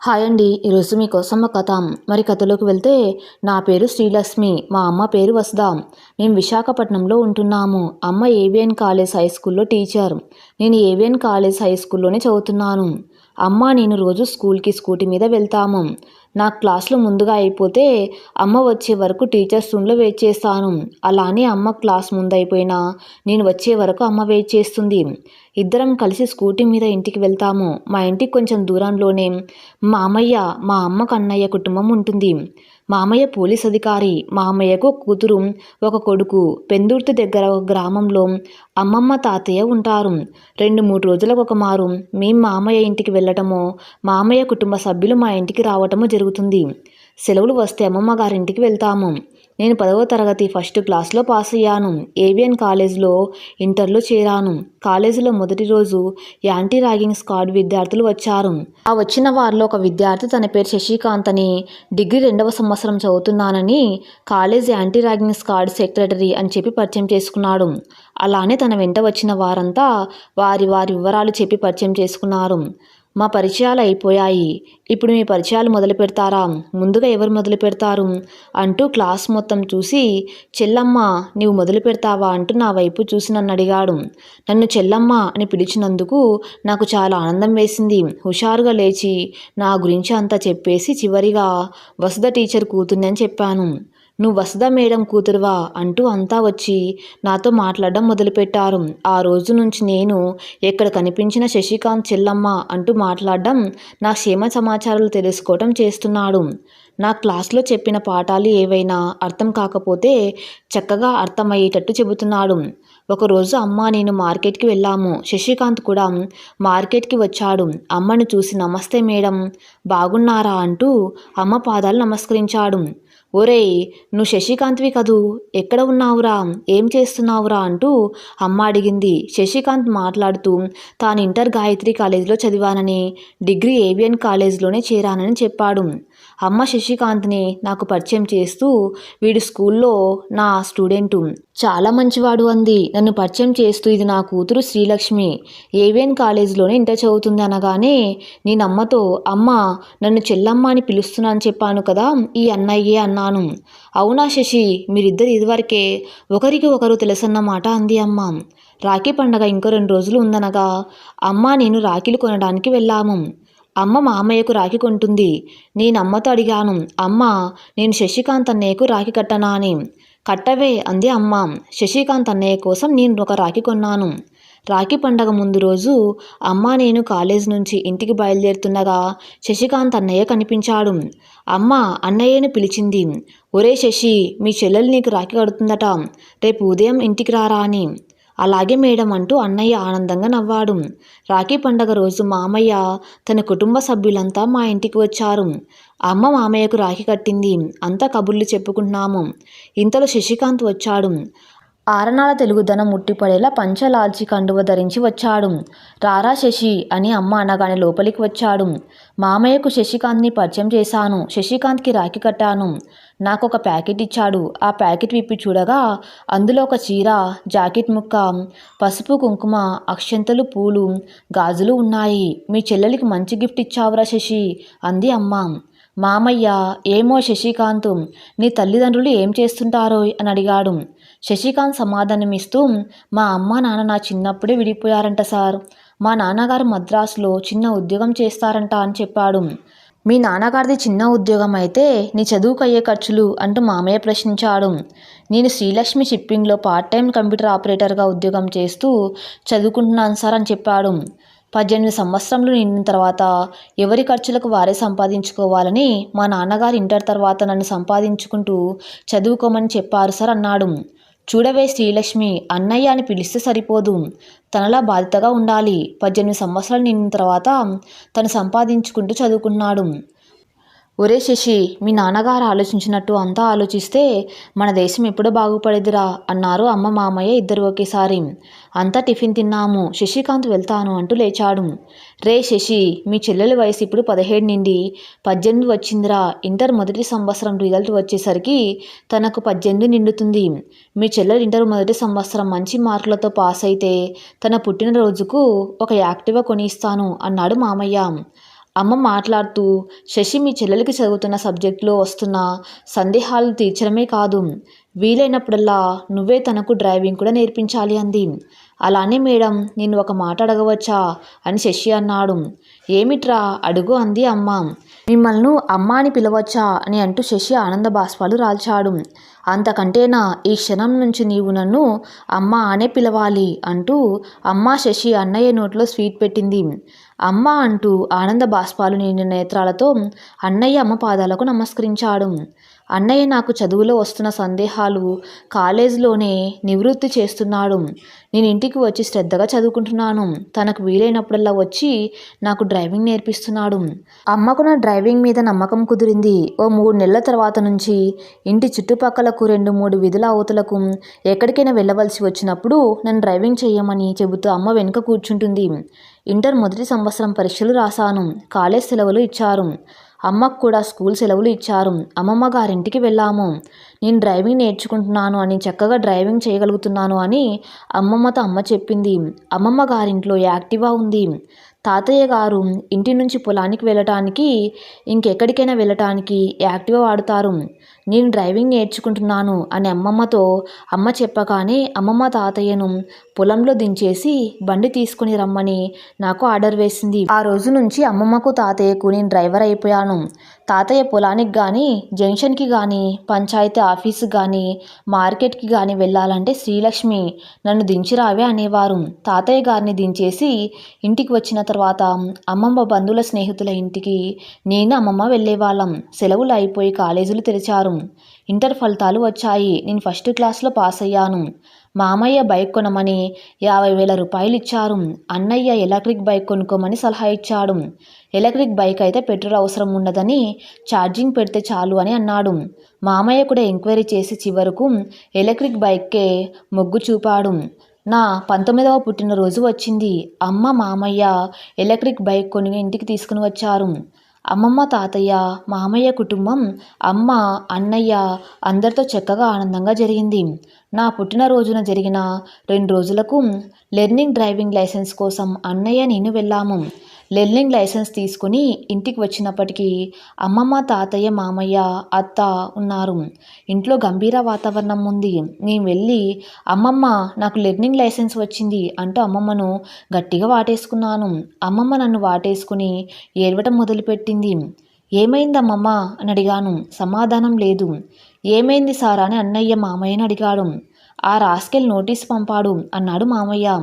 Hi అండి. ఈరోజు మీకోసం ఒక కథ. మరి కథలోకి వెళ్తే నా పేరు శ్రీలక్ష్మి మా అమ్మ పేరు వసుధ. మేము విశాఖపట్నంలో ఉంటున్నాము. అమ్మ ఏవిఎన్ కాలేజ్ హై స్కూల్లో టీచర్. నేను ఏవిఎన్ కాలేజ్ హై స్కూల్లోనే చదువుతున్నాను. అమ్మ నేను రోజు స్కూల్కి స్కూటీ మీద వెళ్తాము. నా క్లాసులు ముందుగా అయిపోతే అమ్మ వచ్చే వరకు టీచర్స్ రూమ్లో వెయిట్ చేస్తాను. అలానే అమ్మ క్లాస్ ముందు అయిపోయినా నేను వచ్చే వరకు అమ్మ వెయిట్ చేస్తుంది. ఇద్దరం కలిసి స్కూటీ మీద ఇంటికి వెళ్తాము. మా ఇంటికి కొంచెం దూరంలోనే మా మా అమ్మ కన్నయ్య కుటుంబం ఉంటుంది. మామయ్య పోలీస్ అధికారి మామయ్యకు కూతురు ఒక కొడుకు పెందుర్తి దగ్గర ఒక గ్రామంలో అమ్మమ్మ తాతయ్య ఉంటారు. రెండు మూడు రోజులకు ఒక మారు మేము మామయ్య ఇంటికి వెళ్ళటము మామయ్య కుటుంబ సభ్యులు మా ఇంటికి రావటము జరుగుతుంది. సెలవులు వస్తే అమ్మమ్మ గారింటికి వెళ్తాము. నేను పదవ తరగతి ఫస్ట్ క్లాస్లో పాస్ అయ్యాను. ఏవిఎన్ కాలేజ్లో ఇంటర్లో చేరాను. కాలేజీలో మొదటి రోజు యాంటీ ర్యాగింగ్ స్క్వాడ్ విద్యార్థులు వచ్చారు. ఆ వచ్చిన వారిలో ఒక విద్యార్థి తన పేరు శశికాంత్ అని డిగ్రీ రెండవ సంవత్సరం చదువుతున్నానని college anti ragging squad secretary అని చెప్పి పరిచయం చేసుకున్నాడు. అలానే తన వెంట వచ్చిన వారంతా వారి వారి వివరాలు చెప్పి పరిచయం చేసుకున్నారు. మా పరిచయాలు అయిపోయాయి. ఇప్పుడు మీ పరిచయాలు మొదలు పెడతారా? ముందుగా ఎవరు మొదలు పెడతారు? అంటూ క్లాస్ మొత్తం చూసి చెల్లమ్మ నీవు మొదలు పెడతావా? అంటూ నా వైపు చూసి నన్ను అడిగాడు. నన్ను చెల్లమ్మ అని పిలిచినందుకు నాకు చాలా ఆనందం వేసింది. హుషారుగా లేచి నా గురించి అంతా చెప్పేసి చివరిగా వసుధ టీచర్ కూతుర్ని అని చెప్పాను. నువ్వు వసుధ మేడం కూతురువా? అంటూ అంతా వచ్చి నాతో మాట్లాడడం మొదలుపెట్టారు. ఆ రోజు నుంచి నేను ఎక్కడ కనిపించిన శశికాంత్ చెల్లమ్మ అంటూ మాట్లాడడం నా క్షేమ సమాచారాలు తెలుసుకోవటం చేస్తున్నాడు. నా క్లాస్లో చెప్పిన పాఠాలు ఏవైనా అర్థం కాకపోతే చక్కగా అర్థమయ్యేటట్టు చెబుతున్నాడు. ఒకరోజు అమ్మ నేను మార్కెట్కి వెళ్ళాము. శశికాంత్ కూడా మార్కెట్కి వచ్చాడు. అమ్మను చూసి నమస్తే మేడం బాగున్నారా? అంటూ అమ్మ పాదాలు నమస్కరించాడు. ఒరేయ్ నువ్వు శశికాంత్వి కదూ? ఎక్కడ ఉన్నావురా? ఏం చేస్తున్నావురా? అంటూ అమ్మ అడిగింది. శశికాంత్ మాట్లాడుతూ తాను ఇంటర్ గాయత్రి కాలేజీలో చదివానని డిగ్రీ ఏవియన్ కాలేజీలోనే చేరానని చెప్పాడు. అమ్మ శశికాంత్ని నాకు పరిచయం చేస్తూ వీడు స్కూల్లో నా స్టూడెంటు. చాలా మంచివాడు అంది. నన్ను పరిచయం చేస్తూ ఇది నా కూతురు శ్రీలక్ష్మి. ఏవిఎన్ కాలేజీలోనే ఇంటర్ చదువుతుంది అనగానే నేను అమ్మతో అమ్మ నన్ను చెల్లమ్మ అని పిలుస్తున్నాను చెప్పాను కదా ఈ అన్నయ్యే అన్నాను. అవునా శశి మీరిద్దరు ఇదివరకే ఒకరికి ఒకరు తెలుసన్నమాట అంది అమ్మ. రాఖీ పండగ ఇంకో రెండు రోజులు ఉందనగా అమ్మ నేను రాఖీలు కొనడానికి వెళ్ళాము. అమ్మ మామయ్యకు రాఖీ కొంటుంది. నేను అమ్మతో అడిగాను అమ్మ నేను శశికాంత్ అన్నయ్యకు రాఖీ కట్టనా అని. కట్టవే అంది అమ్మ. శశికాంత్ అన్నయ్య కోసం నేను ఒక రాఖీ కొన్నాను. రాఖీ పండగ ముందు రోజు అమ్మ నేను కాలేజ్ నుంచి ఇంటికి బయలుదేరుతుండగా శశికాంత్ అన్నయ్య కనిపించాడు. అమ్మ అన్నయ్యను పిలిచింది. ఒరే శశి మీ చెల్లెలు నీకు రాఖీ కడుతుందట. రేపు ఉదయం ఇంటికి రారా అని. అలాగే మేడం అంటూ అన్నయ్య ఆనందంగా నవ్వాడు. రాఖీ పండగ రోజు మామయ్య తన కుటుంబ సభ్యులంతా మా ఇంటికి వచ్చారు. అమ్మ మామయ్యకు రాఖీ కట్టింది. అంతా కబుర్లు చెప్పుకుంటున్నాము. ఇంతలో శశికాంత్ వచ్చాడు. ఆరణాల తెలుగుదనం ముట్టిపడేలా పంచలాల్చి కండువ ధరించి వచ్చాడు. రారా శశి అని అమ్మ అనగానే లోపలికి వచ్చాడు. మామయ్యకు శశికాంత్ని పరిచయం చేశాను. శశికాంత్కి రాఖీ కట్టాను. నాకు ఒక ప్యాకెట్ ఇచ్చాడు. ఆ ప్యాకెట్ విప్పి చూడగా అందులో ఒక చీర జాకెట్ ముక్క పసుపు కుంకుమ అక్షంతలు పూలు గాజులు ఉన్నాయి. మీ చెల్లెలికి మంచి గిఫ్ట్ ఇచ్చావురా శశి అంది అమ్మ. మామయ్య ఏమో శశికాంత్ నీ తల్లిదండ్రులు ఏం చేస్తుంటారో అని అడిగాడు. శశికాంత్ సమాధానమిస్తూ మా అమ్మ నాన్న నా చిన్నప్పుడే విడిపోయారంట సార్. మా నాన్నగారు మద్రాసులో చిన్న ఉద్యోగం చేస్తారంట అని చెప్పాడు. మీ నాన్నగారిది చిన్న ఉద్యోగం అయితే నీ చదువుకు అయ్యే ఖర్చులు అంటూ మామయ్య ప్రశ్నించాడు. నేను శ్రీలక్ష్మి షిప్పింగ్లో పార్ట్ టైం కంప్యూటర్ ఆపరేటర్గా ఉద్యోగం చేస్తూ చదువుకుంటున్నాను సార్ అని చెప్పాడు. పద్దెనిమిది సంవత్సరంలో నిండిన తర్వాత ఎవరి ఖర్చులకు వారే సంపాదించుకోవాలని మా నాన్నగారు ఇంటర్ తర్వాత నన్ను సంపాదించుకుంటూ చదువుకోమని చెప్పారు సార్ అన్నాడు. చూడవే శ్రీలక్ష్మి అన్నయ్య అని పిలిస్తే సరిపోదు. తనలా బాధ్యతగా ఉండాలి. పద్దెనిమిది సంవత్సరాలు నిండిన తర్వాత తను సంపాదించుకుంటూ చదువుకున్నాడు. ఒరే శశి మీ నాన్నగారు ఆలోచించినట్టు అంతా ఆలోచిస్తే మన దేశం ఎప్పుడో బాగుపడేదిరా అన్నారు అమ్మ మామయ్య ఇద్దరు ఒకేసారి. అంతా టిఫిన్ తిన్నాము శశికాంత్ వెళ్తాను అంటూ లేచాడు. రే శశి మీ చెల్లెలి వయసు ఇప్పుడు పదిహేడు నుండి పద్దెనిమిది వచ్చిందిరా. ఇంటర్ మొదటి సంవత్సరం రిజల్ట్ వచ్చేసరికి తనకు పద్దెనిమిది నిండుతుంది. మీ చెల్లెలు ఇంటర్ మొదటి సంవత్సరం మంచి మార్కులతో పాస్ అయితే తన పుట్టినరోజుకు ఒక యాక్టివా కొనిస్తాను అన్నాడు మామయ్య. అమ్మ మాట్లాడుతూ శశి మీ చెల్లెలకి చదువుతున్న సబ్జెక్టులో వస్తున్న సందేహాలు తీర్చడమే కాదు. వీలైనప్పుడల్లా నువ్వే తనకు డ్రైవింగ్ కూడా నేర్పించాలి అంది. అలానే మేడం నేను ఒక మాట అడగవచ్చా? అని శశి అన్నాడు. ఏమిట్రా? అడుగు అంది అమ్మ. మిమ్మల్ని అమ్మ అని పిలవచ్చా? అని అంటూ శశి ఆనంద బాష్పాలు రాల్చాడు. అంతకంటేనా? ఈ క్షణం నుంచి నీవు నన్ను అమ్మ అనే పిలవాలి అంటూ అమ్మ శశి అన్నయ్య నోట్లో స్వీట్ పెట్టింది. అమ్మ అంటూ ఆనంద బాష్పాలు నిండిన నేత్రాలతో అన్నయ్య అమ్మ పాదాలకు నమస్కరించాడు. అన్నయ్య నాకు చదువులో వస్తున్న సందేహాలు కాలేజీలోనే నివృత్తి చేస్తున్నాడు. నేను ఇంటికి వచ్చి శ్రద్ధగా చదువుకుంటున్నాను. తనకు వీలైనప్పుడల్లా వచ్చి నాకు డ్రైవింగ్ నేర్పిస్తున్నాడు. అమ్మకు నా డ్రైవింగ్ మీద నమ్మకం కుదిరింది. ఓ మూడు నెలల తర్వాత నుంచి ఇంటి చుట్టుపక్కలకు రెండు మూడు విధుల అవతలకు ఎక్కడికైనా వెళ్ళవలసి వచ్చినప్పుడు నన్ను డ్రైవింగ్ చేయమని చెబుతూ అమ్మ వెనుక కూర్చుంటుంది. ఇంటర్ మొదటి సంవత్సరం పరీక్షలు రాశాను. కాలేజ్ సెలవులు ఇచ్చారు. అమ్మకు కూడా స్కూల్ సెలవులు ఇచ్చారు. అమ్మమ్మ గారింటికి వెళ్ళాము. నేను డ్రైవింగ్ నేర్చుకుంటున్నాను అని చక్కగా డ్రైవింగ్ చేయగలుగుతున్నాను అని అమ్మమ్మతో అమ్మ చెప్పింది. అమ్మమ్మ గారింట్లో యాక్టివా ఉంది. తాతయ్య గారు ఇంటి నుంచి పొలానికి వెళ్ళటానికి ఇంకెక్కడికైనా వెళ్ళటానికి యాక్టివా వాడుతారు. నేను డ్రైవింగ్ నేర్చుకుంటున్నాను అని అమ్మమ్మతో అమ్మ చెప్పగానే అమ్మమ్మ తాతయ్యను పొలంలో దించేసి బండి తీసుకుని రమ్మని నాకు ఆర్డర్ వేసింది. ఆ రోజు నుంచి అమ్మమ్మకు తాతయ్యకు నేను డ్రైవర్ అయిపోయాను. తాతయ్య పొలానికి కానీ జంక్షన్కి కానీ పంచాయతీ ఆఫీసు కానీ మార్కెట్కి కానీ వెళ్ళాలంటే శ్రీలక్ష్మి నన్ను దించిరావే అనేవారు. తాతయ్య గారిని దించేసి ఇంటికి వచ్చిన తర్వాత అమ్మమ్మ బంధువుల స్నేహితుల ఇంటికి నేను అమ్మమ్మ వెళ్ళేవాళ్ళం. సెలవులు అయిపోయి కాలేజీలు తెరిచారు. ఇంటర్ ఫలితాలు వచ్చాయి. నేను ఫస్ట్ క్లాస్లో పాస్ అయ్యాను మామయ్య బైక్ కొనమని యాభై వేల రూపాయలు ఇచ్చారు అన్నయ్య ఎలక్ట్రిక్ బైక్ కొనుక్కోమని సలహా ఇచ్చాడు. ఎలక్ట్రిక్ బైక్ అయితే పెట్రోల్ అవసరం ఉండదని ఛార్జింగ్ పెడితే చాలు అని అన్నాడు. మామయ్య కూడా ఎంక్వైరీ చేసి చివరకు ఎలక్ట్రిక్ బైక్కే మొగ్గు చూపాడు. నా పంతొమ్మిదవ పుట్టినరోజు వచ్చింది. అమ్మ మామయ్య ఎలక్ట్రిక్ బైక్ కొని ఇంటికి తీసుకుని వచ్చారు. అమ్మమ్మ తాతయ్య మామయ్య కుటుంబం అమ్మ అన్నయ్య అందరితో చక్కగా ఆనందంగా జరిగింది. నా పుట్టినరోజున జరిగిన రెండు రోజులకు లెర్నింగ్ డ్రైవింగ్ లైసెన్స్ కోసం అన్నయ్య నేను వెళ్ళాము. లెర్నింగ్ లైసెన్స్ తీసుకుని ఇంటికి వచ్చినప్పటికీ అమ్మమ్మ తాతయ్య మామయ్య అత్త ఉన్నారు. ఇంట్లో గంభీర వాతావరణం ఉంది. నేను వెళ్ళి అమ్మమ్మ నాకు లెర్నింగ్ లైసెన్స్ వచ్చింది అంటూ అమ్మమ్మను గట్టిగా వాటేసుకున్నాను. అమ్మమ్మ నన్ను వాటేసుకుని ఏడవటం మొదలుపెట్టింది. ఏమైందమ్మమ్మ? అని అడిగాను. సమాధానం లేదు. ఏమైంది సార్ అని అన్నయ్య మామయ్యని అడిగాడు. ఆ రాస్కెల్ నోటీస్ పంపాడు అన్నాడు మామయ్య.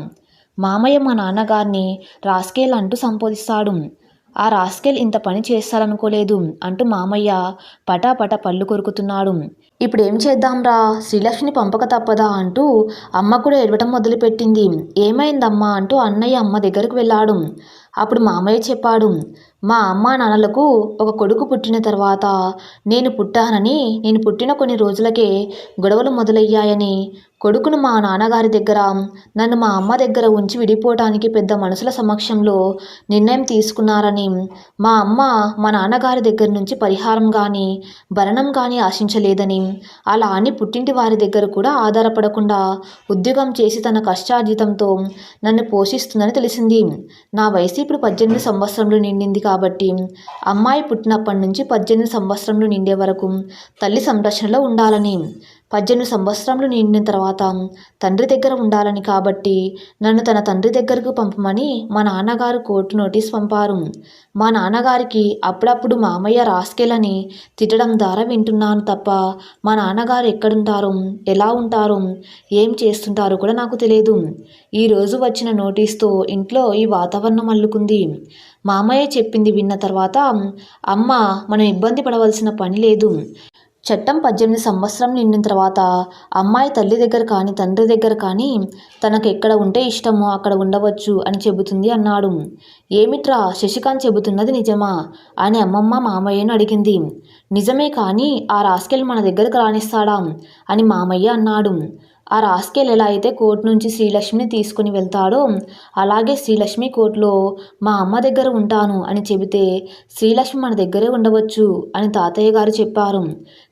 మామయ్య మా నాన్నగారిని రాస్కేల్ అంటూ సంబోధిస్తాడు. ఆ రాస్కెల్ ఇంత పని చేస్తారనుకోలేదు అంటూ మామయ్య పటాపట పళ్ళు కొరుకుతున్నాడు. ఇప్పుడు ఏం చేద్దాంరా శ్రీలక్ష్మిని పంపక తప్పదా? అంటూ అమ్మ కూడా ఏడవటం మొదలుపెట్టింది. ఏమైందమ్మా? అంటూ అన్నయ్య అమ్మ దగ్గరకు వెళ్ళాడు. అప్పుడు మామయ్య చెప్పాడు. మా అమ్మా నాన్నలకు ఒక కొడుకు పుట్టిన తర్వాత నేను పుట్టానని నేను పుట్టిన కొన్ని రోజులకే గొడవలు మొదలయ్యాయని కొడుకును మా నాన్నగారి దగ్గర నన్ను మా అమ్మ దగ్గర ఉంచి విడిపోవటానికి పెద్ద మనుషుల సమక్షంలో నిర్ణయం తీసుకున్నారని మా అమ్మ మా నాన్నగారి దగ్గర నుంచి పరిహారం కానీ భరణం కానీ ఆశించలేదని అలా అని పుట్టింటి వారి దగ్గర కూడా ఆధారపడకుండా ఉద్యోగం చేసి తన కష్టార్జితంతో నన్ను పోషిస్తుందని తెలిసింది. నా వయసు ఇప్పుడు పద్దెనిమిది సంవత్సరంలో నిండింది కాబట్టి అమ్మాయి పుట్టినప్పటి నుంచి పద్దెనిమిది సంవత్సరంలో నిండే వరకు తల్లి సంరక్షణలో ఉండాలని పద్దెనిమిది సంవత్సరంలో నిండిన తర్వాత తండ్రి దగ్గర ఉండాలని కాబట్టి నన్ను తన తండ్రి దగ్గరకు పంపమని మా నాన్నగారు కోర్టు నోటీస్ పంపారు. మా నాన్నగారికి అప్పుడప్పుడు మామయ్య రాస్కెలని తిట్టడం ద్వారా వింటున్నాను తప్ప మా నాన్నగారు ఎక్కడుంటారు? ఎలా ఉంటారు? ఏం చేస్తుంటారో కూడా నాకు తెలియదు. ఈరోజు వచ్చిన నోటీస్తో ఇంట్లో ఈ వాతావరణం అల్లుకుంది. మామయ్య చెప్పింది విన్న తర్వాత అమ్మ మనం ఇబ్బంది పడవలసిన పని లేదు. చట్టం పద్దెనిమిది సంవత్సరం నిండిన తర్వాత అమ్మాయి తల్లి దగ్గర కానీ తండ్రి దగ్గర కానీ తనకు ఎక్కడ ఉంటే ఇష్టమో అక్కడ ఉండవచ్చు అని చెబుతుంది అన్నాడు. ఏమిట్రా శశికాంత్ చెబుతున్నది నిజమా? అని అమ్మమ్మ మామయ్యను అడిగింది. నిజమే కానీ ఆ రాస్కెల్ మన దగ్గరకు రాణిస్తాడా అని మామయ్య అన్నాడు. ఆ రాస్కెల్ ఎలా అయితే కోర్టు నుంచి శ్రీలక్ష్మిని తీసుకుని వెళ్తాడో అలాగే శ్రీలక్ష్మి కోర్టులో మా అమ్మ దగ్గర ఉంటాను అని చెబితే శ్రీలక్ష్మి మన దగ్గరే ఉండవచ్చు అని తాతయ్య గారు చెప్పారు.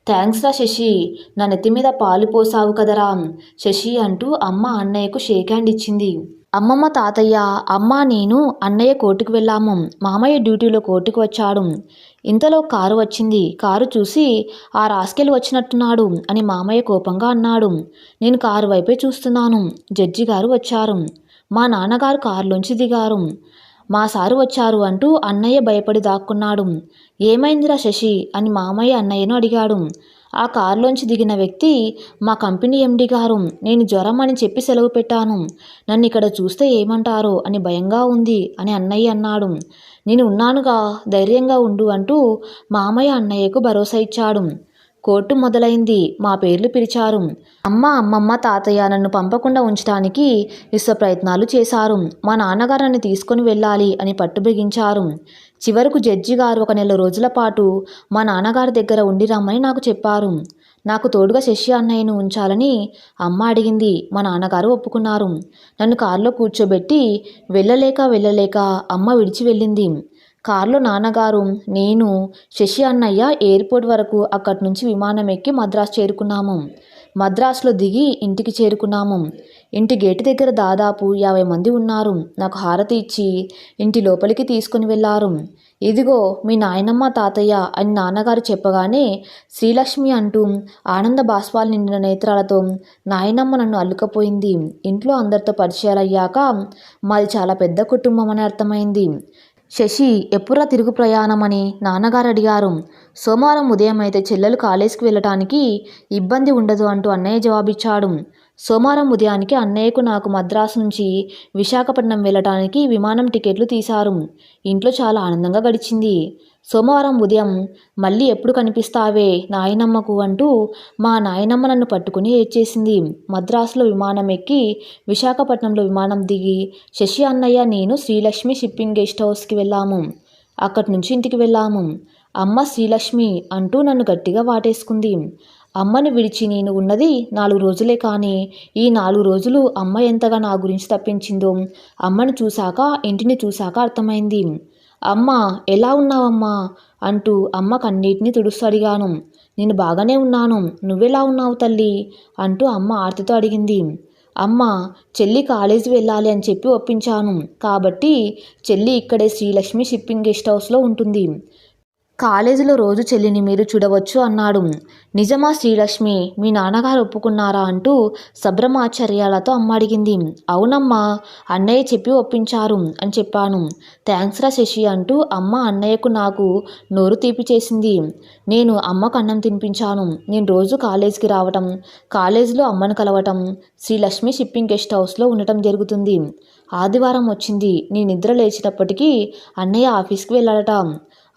థ్యాంక్స్ రా శశి నా నెత్తి మీద పాలు పోసావు కదరా శశి అంటూ అమ్మ అన్నయ్యకు షేక్ హ్యాండ్ ఇచ్చింది. అమ్మమ్మ తాతయ్య అమ్మ నేను అన్నయ్య కోర్టుకు వెళ్ళాము. మామయ్య డ్యూటీలో కోర్టుకు వచ్చాడు. ఇంతలో కారు వచ్చింది. కారు చూసి ఆ రాస్కెల్ వచ్చినట్టున్నాడు అని మామయ్య కోపంగా అన్నాడు. నేను కారు వైపే చూస్తున్నాను. జడ్జి గారు వచ్చారు. మా నాన్నగారు కారులోంచి దిగారు. మా సారు వచ్చారు అంటూ అన్నయ్య భయపడి దాక్కున్నాడు. ఏమైందిరా శశి అని మామయ్య అన్నయ్యను అడిగాడు. ఆ కారులోంచి దిగిన వ్యక్తి మా కంపెనీ ఎండి గారు. నేను జ్వరం అని చెప్పి సెలవు పెట్టాను. నన్ను ఇక్కడ చూస్తే ఏమంటారో అని భయంగా ఉంది అని అన్నయ్య అన్నాడు. నేను ఉన్నానుగా ధైర్యంగా ఉండు అంటూ మామయ్య అన్నయ్యకు భరోసా ఇచ్చాడు. కోర్టు మొదలైంది మా పేర్లు పిలిచారు. అమ్మ అమ్మమ్మ తాతయ్య నన్ను పంపకుండా ఉంచడానికి విశ్వ ప్రయత్నాలు చేశారు. మా నాన్నగారు నన్ను తీసుకొని వెళ్ళాలి అని పట్టు బిగించారు. చివరకు జడ్జి గారు ఒక నెల రోజుల పాటు మా నాన్నగారి దగ్గర ఉండి రమ్మని నాకు చెప్పారు. నాకు తోడుగా శశి అన్నయ్యను ఉంచాలని అమ్మ అడిగింది. మా నాన్నగారు ఒప్పుకున్నారు. నన్ను కారులో కూర్చోబెట్టి వెళ్ళలేక వెళ్ళలేక అమ్మ విడిచి వెళ్ళింది. కారులో నాన్నగారు నేను శశి అన్నయ్య ఎయిర్పోర్ట్ వరకు అక్కడి నుంచి విమానం ఎక్కి మద్రాసు చేరుకున్నాము. మద్రాసులో దిగి ఇంటికి చేరుకున్నాము. ఇంటి గేటు దగ్గర దాదాపు యాభై మంది ఉన్నారు. నాకు హారతి ఇచ్చి ఇంటి లోపలికి తీసుకుని వెళ్ళారు ఇదిగో మీ నాయనమ్మ తాతయ్య అని నాన్నగారు చెప్పగానే శ్రీలక్ష్మి అంటూ ఆనంద బాష్పాలు నిండిన నేత్రాలతో నాయనమ్మ నన్ను అల్లుకపోయింది. ఇంట్లో అందరితో పరిచయాలయ్యాక మాది చాలా పెద్ద కుటుంబం అని అర్థమైంది. శశి ఎప్పుడా తిరుగు ప్రయాణమని నాన్నగారు అడిగారు. సోమవారం ఉదయం అయితే చెల్లెలు కాలేజీకి వెళ్ళటానికి ఇబ్బంది ఉండదు అంటూ అన్నయ్య జవాబిచ్చాడు. సోమవారం ఉదయానికి అన్నయ్యకు నాకు మద్రాసు నుంచి విశాఖపట్నం వెళ్ళటానికి విమానం టికెట్లు తీశారు. ఇంట్లో చాలా ఆనందంగా గడిచింది. సోమవారం ఉదయం మళ్ళీ ఎప్పుడు కనిపిస్తావే నాయనమ్మకు అంటూ మా నాయనమ్మ నన్ను పట్టుకుని ఏడ్చేసింది. మద్రాసులో విమానం ఎక్కి విశాఖపట్నంలో విమానం దిగి శశి అన్నయ్య నేను శ్రీలక్ష్మి షిప్పింగ్ గెస్ట్ హౌస్కి వెళ్ళాము. అక్కడి నుంచి ఇంటికి వెళ్ళాము. అమ్మ శ్రీలక్ష్మి అంటూ నన్ను గట్టిగా వాటేసుకుంది. అమ్మని విడిచి నేను ఉన్నది నాలుగు రోజులే కానీ ఈ నాలుగు రోజులు అమ్మ ఎంతగా నా గురించి తప్పించిందో అమ్మని చూశాక ఇంటిని చూశాక అర్థమైంది. అమ్మ ఎలా ఉన్నావమ్మా? అంటూ అమ్మ కన్నీటిని తుడుస్తూ అడిగాను. నేను బాగానే ఉన్నాను. నువ్వెలా ఉన్నావు తల్లి? అంటూ అమ్మ ఆర్తితో అడిగింది. అమ్మ చెల్లి కాలేజీ వెళ్ళాలి అని చెప్పి ఒప్పించాను. కాబట్టి చెల్లి ఇక్కడే శ్రీలక్ష్మి షిప్పింగ్ గెస్ట్ హౌస్లో ఉంటుంది. కాలేజీలో రోజు చెల్లిని మీరు చూడవచ్చు అన్నాడు. నిజమా శ్రీలక్ష్మి? మీ నాన్నగారు ఒప్పుకున్నారా అంటూ సబ్రమాచార్యాలతో అమ్మ అడిగింది. అవునమ్మా అన్నయ్య చెప్పి ఒప్పించారు అని చెప్పాను. థ్యాంక్స్ రా శశి అంటూ అమ్మ అన్నయ్యకు నాకు నోరు తీపి చేసింది. నేను అమ్మకు అన్నం తినిపించాను. నేను రోజు కాలేజీకి రావటం కాలేజీలో అమ్మను కలవటం శ్రీలక్ష్మి షిప్పింగ్ గెస్ట్ హౌస్లో ఉండటం జరుగుతుంది. ఆదివారం వచ్చింది. నేను నిద్ర లేచినప్పటికీ అన్నయ్య ఆఫీస్కి వెళ్ళాడట.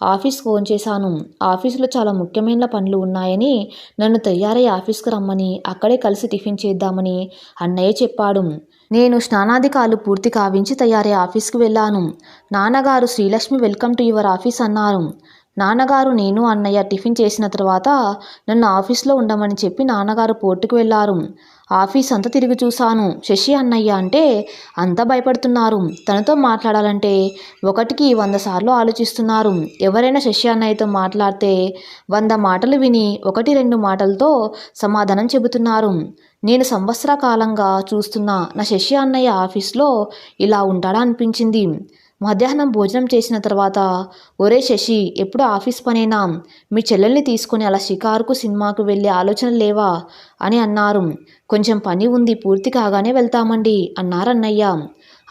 ఆఫీస్ ఫోన్ చేశాను. ఆఫీసులో చాలా ముఖ్యమైన పనులు ఉన్నాయని నన్ను తయారై ఆఫీస్కి రమ్మని అక్కడే కలిసి టిఫిన్ చేద్దామని అన్నయ్య చెప్పాడు. నేను స్నానాధికాలు పూర్తి కావించి తయారై ఆఫీస్కి వెళ్ళాను. నాన్నగారు Srilakshmi welcome to your office అన్నారు. నాన్నగారు నేను అన్నయ్య టిఫిన్ చేసిన తర్వాత నన్ను ఆఫీస్లో ఉండమని చెప్పి నాన్నగారు పోర్టుకు వెళ్ళారు ఆఫీస్ అంతా తిరిగి చూశాను. శశి అన్నయ్య అంటే అంతా భయపడుతున్నారు. తనతో మాట్లాడాలంటే ఒకటికి వంద సార్లు ఆలోచిస్తున్నారు. ఎవరైనా శశి అన్నయ్యతో మాట్లాడితే వంద మాటలు విని ఒకటి రెండు మాటలతో సమాధానం చెబుతున్నారు. నేను సంవత్సర కాలంగా చూస్తున్న నా శశి అన్నయ్య ఆఫీస్లో ఇలా ఉంటాడా అనిపించింది. మధ్యాహ్నం భోజనం చేసిన తర్వాత ఒరే శశి ఎప్పుడు ఆఫీస్ పనేనా? మీ చెల్లెల్ని తీసుకొని అలా షికారుకు సినిమాకు వెళ్ళే ఆలోచన లేవా? అని అన్నారు. కొంచెం పని ఉంది పూర్తి కాగానే వెళ్తామండి అన్నారు అన్నయ్య.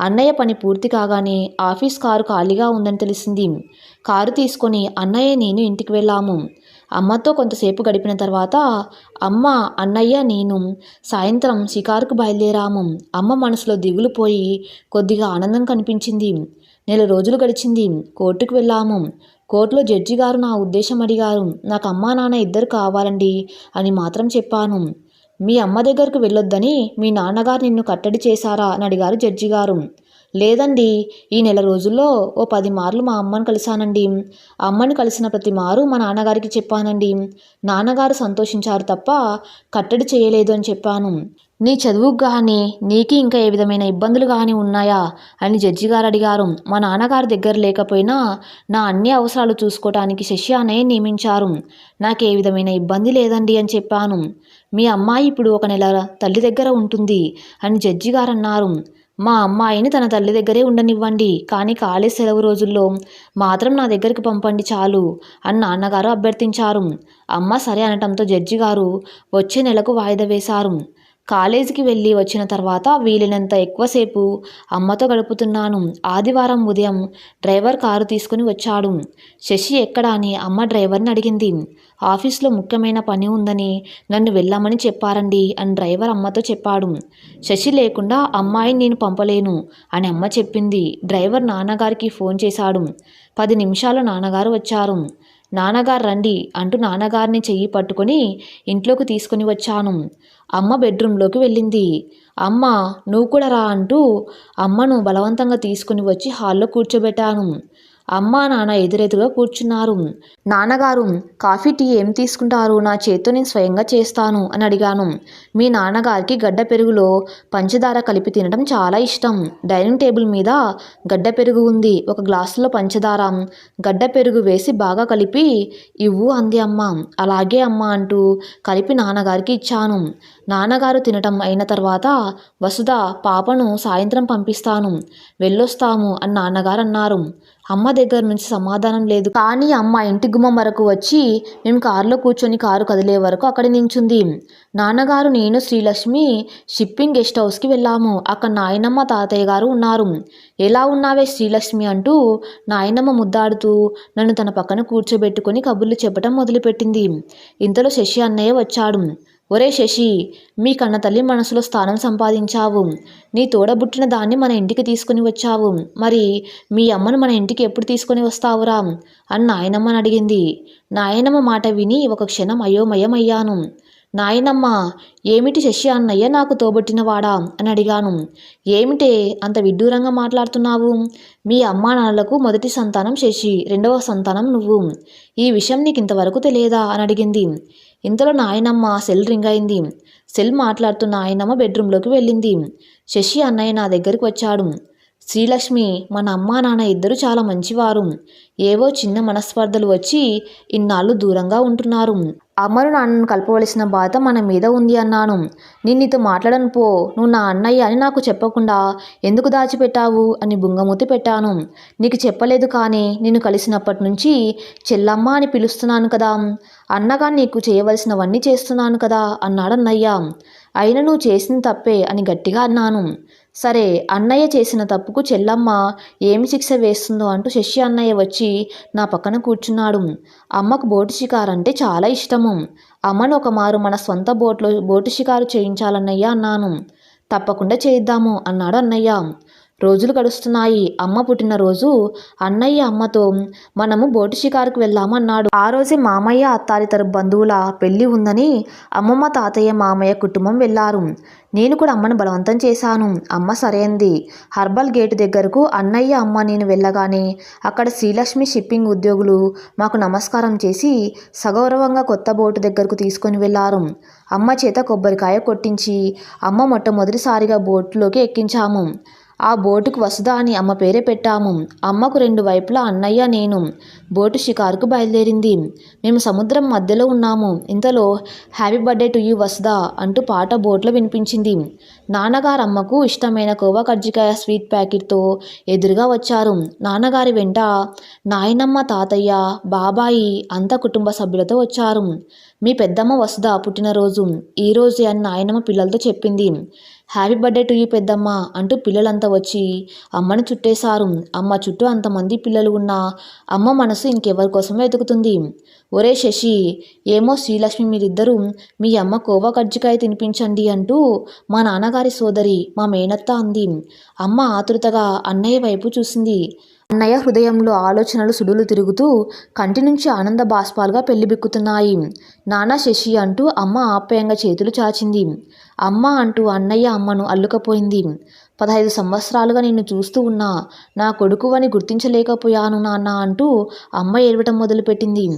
అన్నయ్య పని పూర్తి కాగానే ఆఫీస్ కారు ఖాళీగా ఉందని తెలిసింది. కారు తీసుకొని అన్నయ్య నేను ఇంటికి వెళ్ళాము. అమ్మతో కొంతసేపు గడిపిన తర్వాత అమ్మ అన్నయ్య నేను సాయంత్రం షికారుకు బయలుదేరాము. అమ్మ మనసులో దిగులు పోయి కొద్దిగా ఆనందం కనిపించింది. నెల రోజులు గడిచింది. కోర్టుకు వెళ్ళాము. కోర్టులో జడ్జి గారు నా ఉద్దేశం అడిగారు. నాకు అమ్మా నాన్న ఇద్దరు కావాలండి అని మాత్రం చెప్పాను. మీ అమ్మ దగ్గరకు వెళ్ళొద్దని మీ నాన్నగారు నిన్ను కట్టడి చేశారా? అని అడిగారు జడ్జి గారు. లేదండి ఈ నెల రోజుల్లో ఓ పది మార్లు మా అమ్మను కలిశానండి. అమ్మని కలిసిన ప్రతి మారు మా నాన్నగారికి చెప్పానండి. నాన్నగారు సంతోషించారు తప్ప కట్టడి చేయలేదు అని చెప్పాను. నీ చదువుకు కానీ నీకు ఇంకా ఏ విధమైన ఇబ్బందులు కానీ ఉన్నాయా? అని జడ్జి గారు అడిగారు. మా నాన్నగారి దగ్గర లేకపోయినా నా అన్ని అవసరాలు చూసుకోవటానికి శశి అనే నియమించారు. నాకు ఏ విధమైన ఇబ్బంది లేదండి అని చెప్పాను. మీ అమ్మాయి ఇప్పుడు ఒక నెల తల్లి దగ్గర ఉంటుంది అని జడ్జి గారు అన్నారు. మా అమ్మాయిని తన తల్లి దగ్గరే ఉండనివ్వండి కానీ ఖాళీ సెలవు రోజుల్లో మాత్రం నా దగ్గరికి పంపండి చాలు అని నాన్నగారు అభ్యర్థించారు. అమ్మ సరే అనటంతో జడ్జి గారు వచ్చే నెలకు వాయిదా వేశారు. కాలేజీకి వెళ్ళి వచ్చిన తర్వాత వీలైనంత ఎక్కువసేపు అమ్మతో గడుపుతున్నాను. ఆదివారం ఉదయం డ్రైవర్ కారు తీసుకుని వచ్చాడు. శశి ఎక్కడా అని అమ్మ డ్రైవర్ని అడిగింది. ఆఫీస్లో ముఖ్యమైన పని ఉందని నన్ను వెళ్ళమని చెప్పారండి అని డ్రైవర్ అమ్మతో చెప్పాడు. శశి లేకుండా అమ్మాయిని నేను పంపలేను అని అమ్మ చెప్పింది. డ్రైవర్ నాన్నగారికి ఫోన్ చేశాడు. పది నిమిషాలు నాన్నగారు వచ్చారు. నాన్నగారు రండి అంటూ నాన్నగారిని చెయ్యి పట్టుకొని ఇంట్లోకి తీసుకుని వచ్చాను. అమ్మ బెడ్రూమ్లోకి వెళ్ళింది. అమ్మ నువ్వు కూడా రా అంటూ అమ్మను బలవంతంగా తీసుకుని వచ్చి హాల్లో కూర్చోబెట్టాను. అమ్మా నాన్న ఎదురెదురుగా కూర్చున్నారు. నాన్నగారు కాఫీ టీ ఏం తీసుకుంటారు? నా చేత్తో నేను స్వయంగా చేస్తాను అని అడిగాను. మీ నాన్నగారికి గడ్డ పెరుగులో పంచదార కలిపి తినడం చాలా ఇష్టం. డైనింగ్ టేబుల్ మీద గడ్డ పెరుగు ఉంది. ఒక గ్లాసులో పంచదార. గడ్డ పెరుగు వేసి బాగా కలిపి ఇవ్వు అంది అమ్మ. అలాగే అమ్మ అంటూ కలిపి నాన్నగారికి ఇచ్చాను. నాన్నగారు తినటం అయిన తర్వాత వసుధ పాపను సాయంత్రం పంపిస్తాను. వెళ్ళొస్తాము అని నాన్నగారు అన్నారు. అమ్మ దగ్గర నుంచి సమాధానం లేదు. కానీ అమ్మ ఇంటి గుమ్మం వరకు వచ్చి మేము కారులో కూర్చొని కారు కదిలే వరకు అక్కడ నించుంది. నాన్నగారు నేను శ్రీలక్ష్మి షిప్పింగ్ గెస్ట్ హౌస్కి వెళ్ళాము. అక్కడ నాయనమ్మ తాతయ్య గారు ఉన్నారు. ఎలా ఉన్నావే శ్రీలక్ష్మి అంటూ నాయనమ్మ ముద్దాడుతూ నన్ను తన పక్కన కూర్చోబెట్టుకొని కబుర్లు చెప్పడం మొదలుపెట్టింది. ఇంతలో శశి అన్నయ్య వచ్చాడు. ఒరే శశి మీ కన్న తల్లి మనసులో స్థానం సంపాదించావు. నీ తోడబుట్టిన దాన్ని మన ఇంటికి తీసుకుని వచ్చావు. మరి మీ అమ్మను మన ఇంటికి ఎప్పుడు తీసుకొని వస్తావురా? అని నాయనమ్మని అడిగింది. నాయనమ్మ మాట విని ఒక క్షణం అయోమయం అయ్యాను నాయనమ్మ ఏమిటి శశి అన్నయ్య నాకు తోబొట్టినవాడా? అని అడిగాను. ఏమిటే అంత విడ్డూరంగా మాట్లాడుతున్నావు? మీ అమ్మా నాన్నలకు మొదటి సంతానం శశి రెండవ సంతానం నువ్వు. ఈ విషయం నీకు ఇంతవరకు తెలియదా? అని అడిగింది. ఇంతలో నాయనమ్మ సెల్ రింగ్ అయింది. సెల్ మాట్లాడుతున్న ఆయనమ్మ బెడ్రూమ్లోకి వెళ్ళింది. శశి అన్నయ్య నా దగ్గరికి వచ్చాడు. శ్రీలక్ష్మి మన అమ్మా నాన్న ఇద్దరు చాలా మంచివారు. ఏవో చిన్న మనస్పర్ధలు వచ్చి ఇన్నాళ్ళు దూరంగా ఉంటున్నారు. అమ్మను నాన్నను కలపవలసిన బాధ మన మీద ఉంది అన్నాను. నేను నీతో మాట్లాడను పో. నువ్వు నా అన్నయ్య అని నాకు చెప్పకుండా ఎందుకు దాచిపెట్టావు? అని బుంగమూతి పెట్టాను. నీకు చెప్పలేదు కానీ నిన్ను కలిసినప్పటి నుంచి చెల్లమ్మ అని పిలుస్తున్నాను కదా. అన్నగా నీకు చేయవలసినవన్నీ చేస్తున్నాను కదా అన్నాడు అన్నయ్య అయినా నువ్వు చేసిన తప్పే అని గట్టిగా అన్నాను. సరే అన్నయ్య చేసిన తప్పుకు చెల్లమ్మ ఏమి శిక్ష వేస్తుందో అంటూ శశి అన్నయ్య వచ్చి నా పక్కన కూర్చున్నాడు. అమ్మకు బోటు షికారంటే చాలా ఇష్టము. అమ్మను ఒక మారు మన సొంత బోట్లో బోటు షికారు చేయించాలన్నయ్య అన్నాను. తప్పకుండా చేయిద్దాము అన్నాడు అన్నయ్య. రోజులు గడుస్తున్నాయి. అమ్మ పుట్టినరోజు అన్నయ్య అమ్మతో మనము బోటు షికారుకు వెళ్ళామన్నాడు ఆ రోజే మామయ్య అత్తారి తరపు బంధువుల పెళ్ళి ఉందని అమ్మమ్మ తాతయ్య మామయ్య కుటుంబం వెళ్ళారు నేను కూడా అమ్మను బలవంతం చేశాను. అమ్మ సరైంది. హర్బల్ గేటు దగ్గరకు అన్నయ్య అమ్మ నేను వెళ్ళగానే అక్కడ శ్రీలక్ష్మి షిప్పింగ్ ఉద్యోగులు మాకు నమస్కారం చేసి సగౌరవంగా కొత్త బోటు దగ్గరకు తీసుకొని వెళ్ళారు అమ్మ చేత కొబ్బరికాయ కొట్టించి అమ్మ మొట్టమొదటిసారిగా బోటులోకి ఎక్కించాము. ఆ బోటుకు వసుధ అని అమ్మ పేరే పెట్టాము. అమ్మకు రెండు వైపులా అన్నయ్య నేను. బోటు షికారుకు బయలుదేరింది. మేము సముద్రం మధ్యలో ఉన్నాము. ఇంతలో happy birthday to you Vasudha అంటూ పాట బోట్లో వినిపించింది. నాన్నగారు అమ్మకు ఇష్టమైన కోవా కజ్జికాయ స్వీట్ ప్యాకెట్తో ఎదురుగా వచ్చారు. నాన్నగారి వెంట నాయనమ్మ తాతయ్య బాబాయి అంతా కుటుంబ సభ్యులతో వచ్చారు. మీ పెద్దమ్మ వసుధ పుట్టినరోజు. ఈరోజు అని నాయనమ్మ పిల్లలతో చెప్పింది. హ్యాపీ బర్త్డే టు యూ పెద్దమ్మ అంటూ పిల్లలంతా వచ్చి అమ్మని చుట్టేశారు అమ్మ చుట్టూ అంతమంది పిల్లలు ఉన్నా అమ్మ మనసు ఇంకెవరి కోసమే వెతుకుతుంది? ఒరే శశి ఏమో శ్రీలక్ష్మి మీరిద్దరూ మీ అమ్మ కోవా కజ్జికాయ తినిపించండి అంటూ మా నాన్నగారి సోదరి మా మేనత్త అంది. అమ్మ ఆతృతగా అన్నయ్య వైపు చూసింది. అన్నయ్య హృదయంలో ఆలోచనలు సుడులు తిరుగుతూ కంటి నుంచి ఆనంద బాష్పాలుగా పెళ్ళిబిక్కుతున్నాయి నానా శశి అంటూ అమ్మ ఆప్యాయంగా చేతులు చాచింది. అమ్మ అంటూ అన్నయ్య అమ్మను అల్లుకపోయింది. పదహైదు సంవత్సరాలుగా నిన్ను చూస్తూ ఉన్నా నా కొడుకు అని గుర్తించలేకపోయాను నాన్న అంటూ అమ్మ ఏడవటం మొదలుపెట్టింది.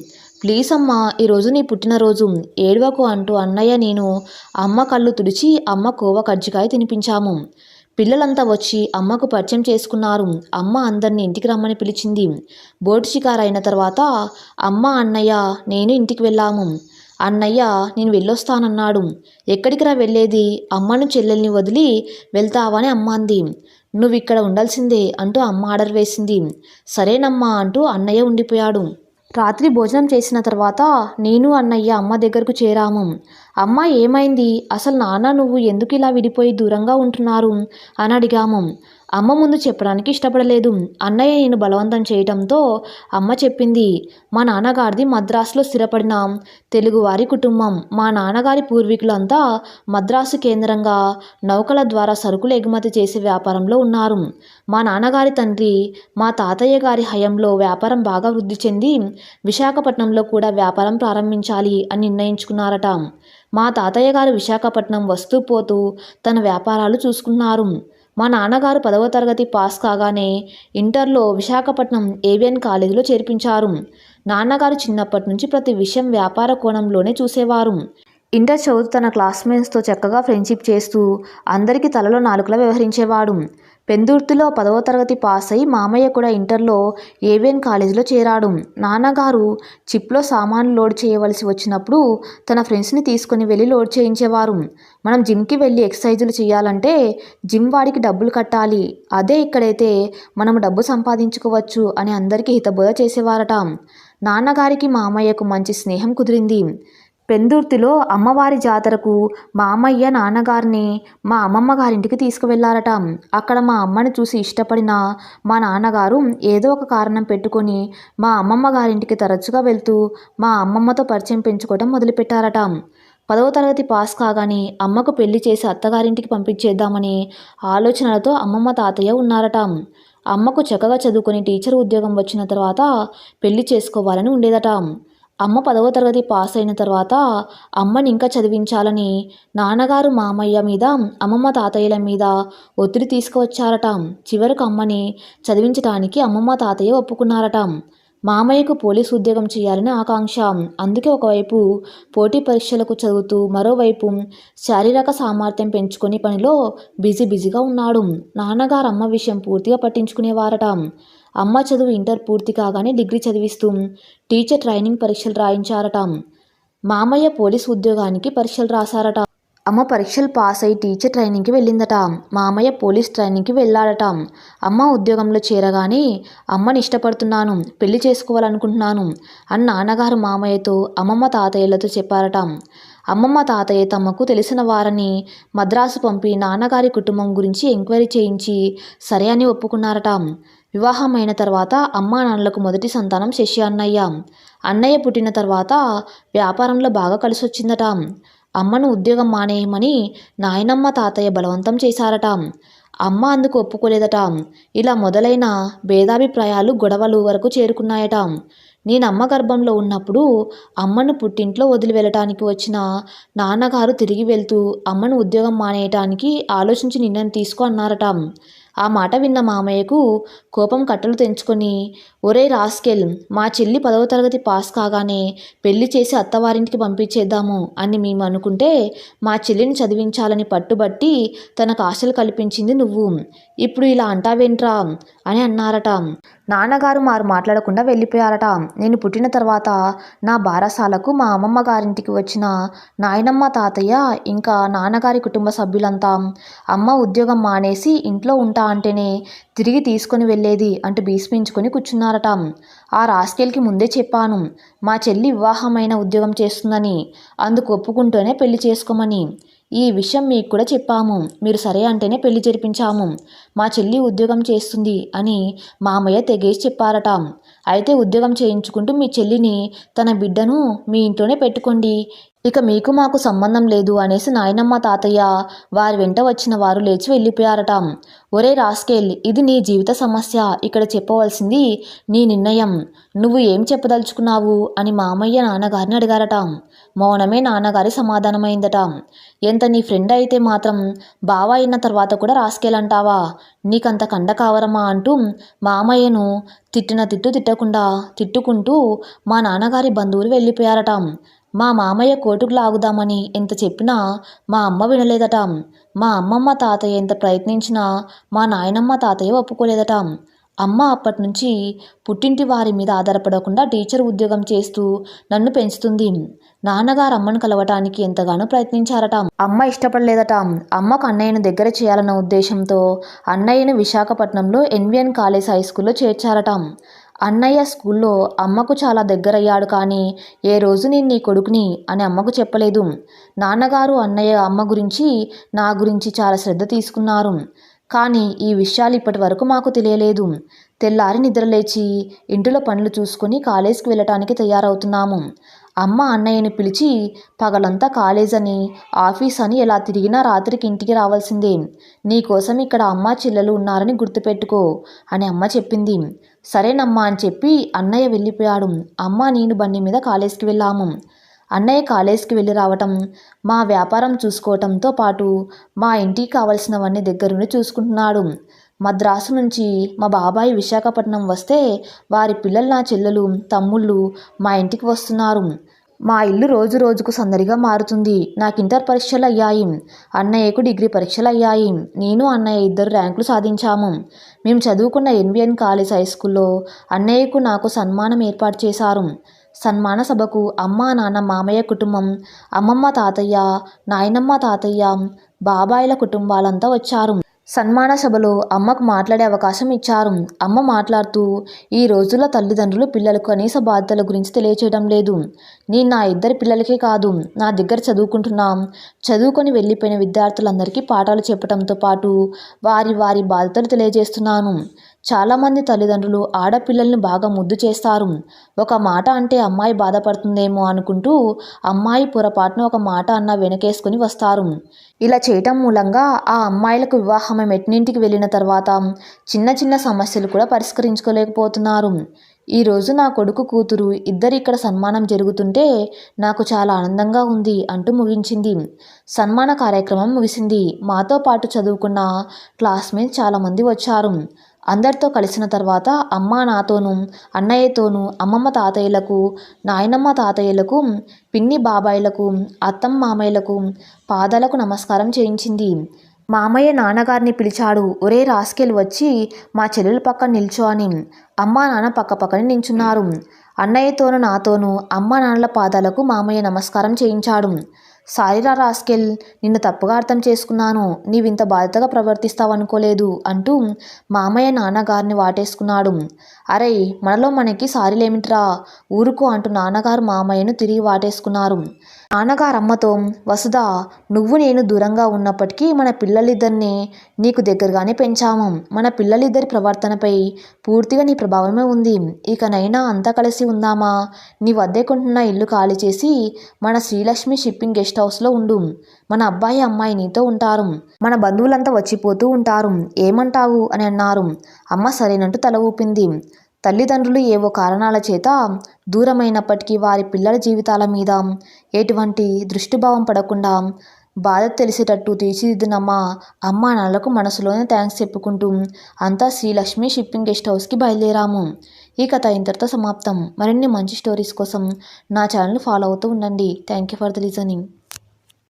ప్లీజ్ అమ్మ ఈరోజు నీ పుట్టినరోజు. ఏడవకు అంటూ అన్నయ్య నేను అమ్మ కళ్ళు తుడిచి అమ్మ కోవ కజ్జికాయ తినిపించాము. పిల్లలంతా వచ్చి అమ్మకు పరిచయం చేసుకున్నారు. అమ్మ అందరిని ఇంటికి రమ్మని పిలిచింది. బోటు షికారు అయిన తర్వాత అమ్మ అన్నయ్య నేను ఇంటికి వెళ్ళాము. అన్నయ్య నేను వెళ్ళొస్తానన్నాడు. ఎక్కడికి రా వెళ్ళేది? అమ్మను చెల్లెల్ని వదిలి వెళ్తావని అమ్మ అంది నువ్వు ఇక్కడ ఉండాల్సిందే అంటూ అమ్మ ఆర్డర్ వేసింది. సరేనమ్మా అంటూ అన్నయ్య ఉండిపోయాడు. రాత్రి భోజనం చేసిన తర్వాత నేను అన్నయ్య అమ్మ దగ్గరకు చేరాము. అమ్మ ఏమైంది? అసలు నాన్న నువ్వు ఎందుకు ఇలా విడిపోయి దూరంగా ఉంటున్నారు? అని అడిగాము. అమ్మ ముందు చెప్పడానికి ఇష్టపడలేదు. అన్నయ్య నేను బలవంతం చేయడంతో అమ్మ చెప్పింది మా నాన్నగారిది మద్రాసులో స్థిరపడిన తెలుగువారి కుటుంబం. మా నాన్నగారి పూర్వీకులంతా మద్రాసు కేంద్రంగా నౌకల ద్వారా సరుకులు ఎగుమతి చేసే వ్యాపారంలో ఉన్నారు. మా నాన్నగారి తండ్రి మా తాతయ్య గారి హయంలో వ్యాపారం బాగా వృద్ధి చెంది విశాఖపట్నంలో కూడా వ్యాపారం ప్రారంభించాలి అని నిర్ణయించుకున్నారట. మా తాతయ్య గారు విశాఖపట్నం వస్తూ పోతూ తన వ్యాపారాలు చూసుకున్నారు. మా నాన్నగారు పదవ తరగతి పాస్ కాగానే ఇంటర్లో విశాఖపట్నం ఏవియన్ కాలేజీలో చేర్పించారు. నాన్నగారు చిన్నప్పటి నుంచి ప్రతి విషయం వ్యాపార కోణంలోనే చూసేవారు. ఇంటర్ చదువుతూ తన క్లాస్మేట్స్తో చక్కగా ఫ్రెండ్షిప్ చేస్తూ అందరికీ తలలో నాలుకలా వ్యవహరించేవాడు. పెందుర్తిలో పదవ తరగతి పాస్ అయి మామయ్య కూడా ఇంటర్లో ఏవియన్ కాలేజీలో చేరాడు. నాన్నగారు చిప్లో సామాన్లు లోడ్ చేయవలసి వచ్చినప్పుడు తన ఫ్రెండ్స్ని తీసుకొని వెళ్ళి లోడ్ చేయించేవారు. మనం జిమ్కి వెళ్ళి ఎక్సర్సైజులు చేయాలంటే జిమ్ వాడికి డబ్బులు కట్టాలి. అదే ఇక్కడైతే మనం డబ్బు సంపాదించుకోవచ్చు అని అందరికీ హితబోధ చేసేవారట. నాన్నగారికి మామయ్యకు మంచి స్నేహం కుదిరింది. పెందుర్తిలో అమ్మవారి జాతరకు మామయ్య నాన్నగారిని మా అమ్మమ్మ గారింటికి తీసుకువెళ్ళారట అక్కడ మా అమ్మని చూసి ఇష్టపడిన మా నాన్నగారు ఏదో ఒక కారణం పెట్టుకొని మా అమ్మమ్మ గారింటికి తరచుగా వెళ్తూ మా అమ్మమ్మతో పరిచయం పెంచుకోవడం మొదలుపెట్టారట. పదవ తరగతి పాస్ కాగానే అమ్మకు పెళ్ళి చేసి అత్తగారింటికి పంపించేద్దామని ఆలోచనలతో అమ్మమ్మ తాతయ్య ఉన్నారట. అమ్మకు చక్కగా చదువుకుని టీచర్ ఉద్యోగం వచ్చిన తర్వాత పెళ్ళి చేసుకోవాలని ఉండేదట. అమ్మ పదవ తరగతి పాస్ అయిన తర్వాత అమ్మని ఇంకా చదివించాలని నాన్నగారు మామయ్య మీద అమ్మమ్మ తాతయ్యల మీద ఒత్తిడి తీసుకువచ్చారట. చివరకు అమ్మని చదివించడానికి అమ్మమ్మ తాతయ్య ఒప్పుకున్నారట. మామయ్యకు పోలీసు ఉద్యోగం చేయాలని ఆకాంక్ష. అందుకే ఒకవైపు పోటీ పరీక్షలకు చదువుతూ మరోవైపు శారీరక సామర్థ్యం పెంచుకొని పనిలో బిజీ బిజీగా ఉన్నాడు. నాన్నగారు అమ్మ విషయం పూర్తిగా పట్టించుకునేవారట. అమ్మ చదువు ఇంటర్ పూర్తి కాగానే డిగ్రీ చదివిస్తూ టీచర్ ట్రైనింగ్ పరీక్షలు రాయించారట. మామయ్య పోలీస్ ఉద్యోగానికి పరీక్షలు రాశారట. అమ్మ పరీక్షలు పాస్ అయి టీచర్ ట్రైనింగ్కి వెళ్ళిందట. మామయ్య పోలీస్ ట్రైనింగ్కి వెళ్ళాడట. అమ్మ ఉద్యోగంలో చేరగానే అమ్మని ఇష్టపడుతున్నాను పెళ్ళి చేసుకోవాలనుకుంటున్నాను అని నాన్నగారు మామయ్యతో అమ్మమ్మ తాతయ్యలతో చెప్పారట. అమ్మమ్మ తాతయ్య తమకు తెలిసిన వారిని మద్రాసు పంపి నాన్నగారి కుటుంబం గురించి ఎంక్వైరీ చేయించి సరే అని ఒప్పుకున్నారట. వివాహం అయిన తర్వాత అమ్మా నాన్నలకు మొదటి సంతానం శశి అన్నయ్య. అన్నయ్య పుట్టిన తర్వాత వ్యాపారంలో బాగా కలిసొచ్చిందట. అమ్మను ఉద్యోగం మానేయమని నాయనమ్మ తాతయ్య బలవంతం చేశారట. అమ్మ అందుకు ఒప్పుకోలేదట. ఇలా మొదలైన భేదాభిప్రాయాలు గొడవలు వరకు చేరుకున్నాయట. నేను అమ్మ గర్భంలో ఉన్నప్పుడు అమ్మను పుట్టింట్లో వదిలి వెళ్ళటానికి వచ్చిన నాన్నగారు తిరిగి వెళ్తూ అమ్మను ఉద్యోగం మానేయటానికి ఆలోచించి నిర్ణయం తీసుకో అన్నారట. ఆ మాట విన్న మామయ్యకు కోపం కట్టలు తెంచుకొని ఒరే రాస్కెల్ మా చెల్లి పదవ తరగతి పాస్ కాగానే పెళ్ళి చేసి అత్తవారింటికి పంపించేద్దాము అని మేము అనుకుంటే మా చెల్లిని చదివించాలని పట్టుబట్టి తనకు ఆశలు కల్పించింది నువ్వు. ఇప్పుడు ఇలా అంటావేంట్రా? అని అన్నారట. నాన్నగారు మారు మాట్లాడకుండా వెళ్ళిపోయారట. నేను పుట్టిన తర్వాత నా బారసాలకు మా అమ్మమ్మ గారింటికి వచ్చిన నాయనమ్మ తాతయ్య ఇంకా నాన్నగారి కుటుంబ సభ్యులంతా అమ్మ ఉద్యోగం మానేసి ఇంట్లో ఉంటా అంటేనే తిరిగి తీసుకొని వెళ్ళేది అంటూ భీష్మించుకొని కూర్చున్నారట. ఆ రాస్కేల్కి ముందే చెప్పాను మా చెల్లి వివాహమైన ఉద్యోగం చేస్తుందని అందుకు ఒప్పుకుంటూనే పెళ్ళి చేసుకోమని. ఈ విషయం మీకు కూడా చెప్పాము. మీరు సరే అంటేనే పెళ్ళి జరిపించాము. మా చెల్లి ఉద్యోగం చేస్తుంది అని మామయ్య తెగేసి చెప్పారట. అయితే ఉద్యోగం చేయించుకుంటూ మీ చెల్లిని తన బిడ్డను మీ ఇంట్లోనే పెట్టుకోండి. ఇక మీకు మాకు సంబంధం లేదు అనేసి నాయనమ్మ తాతయ్య వారి వెంట వచ్చిన వారు లేచి వెళ్ళిపోయారట. ఒరే రాస్కేల్ ఇది నీ జీవిత సమస్య. ఇక్కడ చెప్పవలసింది నీ నిర్ణయం. నువ్వు ఏం చెప్పదలుచుకున్నావు? అని మామయ్య నాన్నగారిని అడిగారట. మౌనమే నాన్నగారి సమాధానమైందట. ఎంత నీ ఫ్రెండ్ అయితే మాత్రం బావ అయిన తర్వాత కూడా రాసుకెళ్ళంటావా నీకంత కండ కావరమా అంటూ మామయ్యను తిట్టిన తిట్టు తిట్టకుండా తిట్టుకుంటూ మా నాన్నగారి బంధువులు వెళ్ళిపోయారట. మా మామయ్య కోటుకు లాగుదామని ఎంత చెప్పినా మా అమ్మ వినలేదట. మా అమ్మమ్మ తాతయ్య ఎంత ప్రయత్నించినా మా నాయనమ్మ తాతయ్య ఒప్పుకోలేదట. అమ్మ అప్పటి నుంచి పుట్టింటి వారి మీద ఆధారపడకుండా టీచర్ ఉద్యోగం చేస్తూ నన్ను పెంచుతుంది. నాన్నగారు అమ్మను కలవటానికి ఎంతగానో ప్రయత్నించారట. అమ్మ ఇష్టపడలేదట. అమ్మకు అన్నయ్యను దగ్గర చేయాలన్న ఉద్దేశంతో అన్నయ్యను విశాఖపట్నంలో ఎన్విఎన్ కాలేజ్ హై స్కూల్లో చేర్చారట. అన్నయ్య స్కూల్లో అమ్మకు చాలా దగ్గరయ్యాడు కానీ ఏ రోజు నేను నీ కొడుకుని అని అమ్మకు చెప్పలేదు. నాన్నగారు అన్నయ్య అమ్మ గురించి నా గురించి చాలా శ్రద్ధ తీసుకున్నారు. కానీ ఈ విషయాలు ఇప్పటి వరకు మాకు తెలియలేదు. తెల్లారి నిద్రలేచి ఇంటిలో పనులు చూసుకొని కాలేజీకి వెళ్ళటానికి తయారవుతున్నాము. అమ్మ అన్నయ్యని పిలిచి పగలంతా కాలేజ్ అని ఆఫీస్ అని ఎలా తిరిగినా రాత్రికి ఇంటికి రావాల్సిందే. నీకోసం ఇక్కడ అమ్మ చెల్లెలు ఉన్నారని గుర్తుపెట్టుకో అని అమ్మ చెప్పింది. సరేనమ్మా అని చెప్పి అన్నయ్య వెళ్ళిపోయాడు. అమ్మ నేను బండి మీద కాలేజీకి వెళ్ళాము. అన్నయ్య కాలేజీకి వెళ్ళి రావటం మా వ్యాపారం చూసుకోవటంతో పాటు మా ఇంటికి కావలసినవన్నీ దగ్గరుండి చూసుకుంటున్నాడు. మద్రాసు నుంచి మా బాబాయి విశాఖపట్నం వస్తే వారి పిల్లలు నా చెల్లెలు తమ్ముళ్ళు మా ఇంటికి వస్తున్నారు. మా ఇల్లు రోజు రోజుకు సందడిగా మారుతుంది. నాకు ఇంటర్ పరీక్షలు అయ్యాయి. అన్నయ్యకు డిగ్రీ పరీక్షలు అయ్యాయి. నేను అన్నయ్య ఇద్దరు ర్యాంకులు సాధించాము. మేము చదువుకున్న ఎన్విఎన్ కాలేజ్ హై స్కూల్లో అన్నయ్యకు నాకు సన్మానం ఏర్పాటు చేశారు. సన్మాన సభకు అమ్మ నాన్న మామయ్య కుటుంబం అమ్మమ్మ తాతయ్య నాయనమ్మ తాతయ్య బాబాయిల కుటుంబాలంతా వచ్చారు. సన్మాన సభలో అమ్మకు మాట్లాడే అవకాశం ఇచ్చారు. అమ్మ మాట్లాడుతూ ఈ రోజుల్లో తల్లిదండ్రులు పిల్లలకు కనీస బాధ్యతల గురించి తెలియచేయడం లేదు. నేను నా ఇద్దరి పిల్లలకే కాదు నా దగ్గర చదువుకుంటున్నాం చదువుకొని వెళ్ళిపోయిన విద్యార్థులందరికీ పాఠాలు చెప్పడంతో పాటు వారి వారి బాధ్యతలు తెలియజేస్తున్నాను. చాలామంది తల్లిదండ్రులు ఆడపిల్లల్ని బాగా ముద్దు చేస్తారు. ఒక మాట అంటే అమ్మాయి బాధపడుతుందేమో అనుకుంటూ అమ్మాయి పొరపాటున ఒక మాట అన్న వెనకేసుకుని వస్తారు. ఇలా చేయటం మూలంగా ఆ అమ్మాయిలకు వివాహం మెట్నింటికి వెళ్ళిన తర్వాత చిన్న చిన్న సమస్యలు కూడా పరిష్కరించుకోలేకపోతున్నారు. ఈరోజు నా కొడుకు కూతురు ఇద్దరు ఇక్కడ సన్మానం జరుగుతుంటే నాకు చాలా ఆనందంగా ఉంది అంటూ ముగించింది. సన్మాన కార్యక్రమం ముగిసింది. మాతో పాటు చదువుకున్న క్లాస్మేట్స్ చాలామంది వచ్చారు. అందరితో కలిసిన తర్వాత అమ్మ నాతోనూ అన్నయ్యతోనూ అమ్మమ్మ తాతయ్యలకు నాయనమ్మ తాతయ్యలకు పిన్ని బాబాయ్లకు అత్తమ్మ మామయ్యలకు పాదాలకు నమస్కారం చేయించింది. మామయ్య నాన్నగారిని పిలిచాడు. ఒరే రాస్కెల్ వచ్చి మా చెల్లెల పక్కన నిల్చో అని అమ్మా నాన్న పక్క పక్కన నించున్నారు. అన్నయ్యతోనూ నాతోనూ అమ్మ నాన్నల పాదాలకు మామయ్య నమస్కారం చేయించాడు. సారీరా రాస్కెల్ నిన్ను తప్పుగా అర్థం చేసుకున్నాను. నీవింత బాధ్యతగా ప్రవర్తిస్తావనుకోలేదు అంటూ మామయ్య నాన్నగారిని వాటేసుకున్నాడు. అరే మనలో మనకి సారీలేమిట్రా? ఊరుకో అంటూ నాన్నగారు మామయ్యను తిరిగి వాటేసుకున్నారు. నాన్నగారు అమ్మతో వసుధ నువ్వు నేను దూరంగా ఉన్నప్పటికీ మన పిల్లలిద్దరిని నీకు దగ్గరగానే పెంచాము. మన పిల్లలిద్దరి ప్రవర్తనపై పూర్తిగా నీ ప్రభావమే ఉంది. ఇకనైనా అంతా కలిసి ఉందామా? నీ వద్దే కొంటున్న ఇల్లు ఖాళీ చేసి మన శ్రీలక్ష్మి షిప్పింగ్ గెస్ట్ హౌస్లో ఉండు. మన అబ్బాయి అమ్మాయి నీతో ఉంటారు. మన బంధువులంతా వచ్చిపోతూ ఉంటారు. ఏమంటావు? అని అన్నారు. అమ్మ సరేనంటూ తల ఊపింది. తల్లిదండ్రులు ఏవో కారణాల చేత దూరమైనప్పటికీ వారి పిల్లల జీవితాల మీద ఎటువంటి దృష్టిభావం పడకుండా బాధ తెలిసేటట్టు తీర్చిదిద్దినమ్మా. అమ్మ నాన్నలకు మనసులోనే థ్యాంక్స్ చెప్పుకుంటూ అంతా శ్రీలక్ష్మి షిప్పింగ్ గెస్ట్ హౌస్కి బయలుదేరాము. ఈ కథ ఇంతటితో సమాప్తం. మరిన్ని మంచి స్టోరీస్ కోసం నా ఛానల్ ఫాలో అవుతూ ఉండండి. Thank you for the listening